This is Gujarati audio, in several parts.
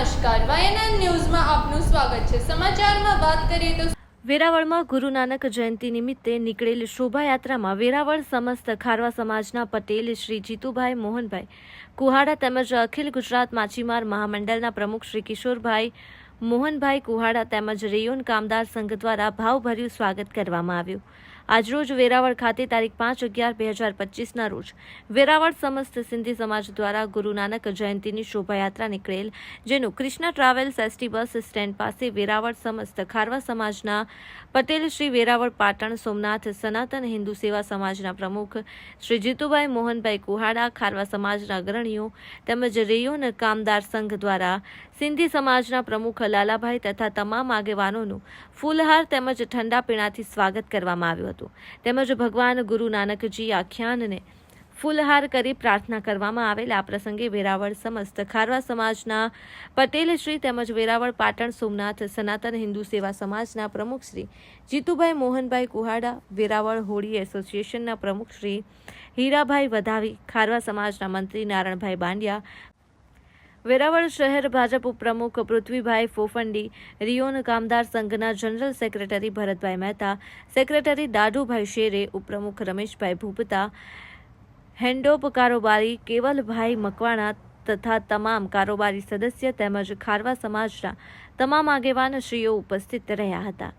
નમસ્કાર. વાયએનએન ન્યૂઝમાં આપનું સ્વાગત છે. સમાચારમાં વાત કરીએ તો વેરાવળમાં ગુરુ નાનક જયંતિ નિમિત્તે નીકળેલ શોભાયાત્રામાં વેરાવળ સમસ્ત ખારવા સમાજના પટેલ શ્રી જીતુભાઈ મોહનભાઈ, કુહાડા તેમજ અખિલ ગુજરાત માછીમાર મહામંડળના પ્રમુખ શ્રી કિશોરભાઈ મોહનભાઈ, કુહાડા તેમજ રેયોન કામદાર સંઘ દ્વારા ભાવભર્યું સ્વાગત કરવામાં આવ્યું. આજરોજ વેરાવળ ખાતે તારીખ પાંચ અગિયાર બે હજાર પચીસના રોજ વેરાવળ સમસ્ત સિંધી સમાજ દ્વારા ગુરુ નાનક જયંતિની શોભાયાત્રા નીકળેલ, જેનું Krishna travels ST bus stand પાસે વેરાવળ સમસ્ત ખારવા સમાજના પટેલ શ્રી વેરાવળ પાટણ સોમનાથ સનાતન હિન્દુ સેવા સમાજના પ્રમુખ શ્રી જીતુભાઈ મોહનભાઈ કુહાડા, ખારવા સમાજના અગ્રણીઓ તેમજ રેયોન કામદાર સંઘ દ્વારા સિંધી સમાજના પ્રમુખ લાલાભાઈ તથા તમામ આગેવાનોનું ફૂલહાર તેમજ ઠંડા પીણાથી સ્વાગત કરવામાં આવ્યું હતું. તેમજ ભગવાન ગુરુ નાનકજી આખ્યાનને ફૂલહાર કરી પ્રાર્થના કરવામાં આવેલ. આ પ્રસંગે વેરાવળ સમસ્ત ખારવા સમાજના પટેલ શ્રી તેમજ વેરાવળ પાટણ સોમનાથ સનાતન હિન્દુ સેવા સમાજના પ્રમુખ શ્રી જીતુભાઈ મોહનભાઈ કુહાડા, વેરાવળ હોળી એસોસિએશનના પ્રમુખ શ્રી હીરાભાઈ વધાવી, ખારવા સમાજના મંત્રી નારણભાઈ બાંડિયા વેરાવળ શહેર ભાજપ ઉપપ્રમુખ પૃથ્વીભાઈ ફોફંડી, રિયોન કામદાર સંઘના general secretary Bharatbhai Mehta, secretary Dadhubhai Shere, ઉપપ્રમુખ રમેશભાઈ ભૂપતા હેન્ડોપ કારોબારી કેવલભાઈ મકવાણા તથા તમામ કારોબારી સદસ્ય તેમજ ખારવા સમાજના તમામ આગેવાન શ્રીઓ ઉપસ્થિત રહ્યા હતા.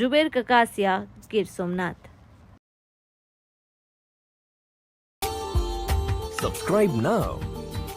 જુબેર કકાસિયા, ગીર સોમનાથ. Subscribe now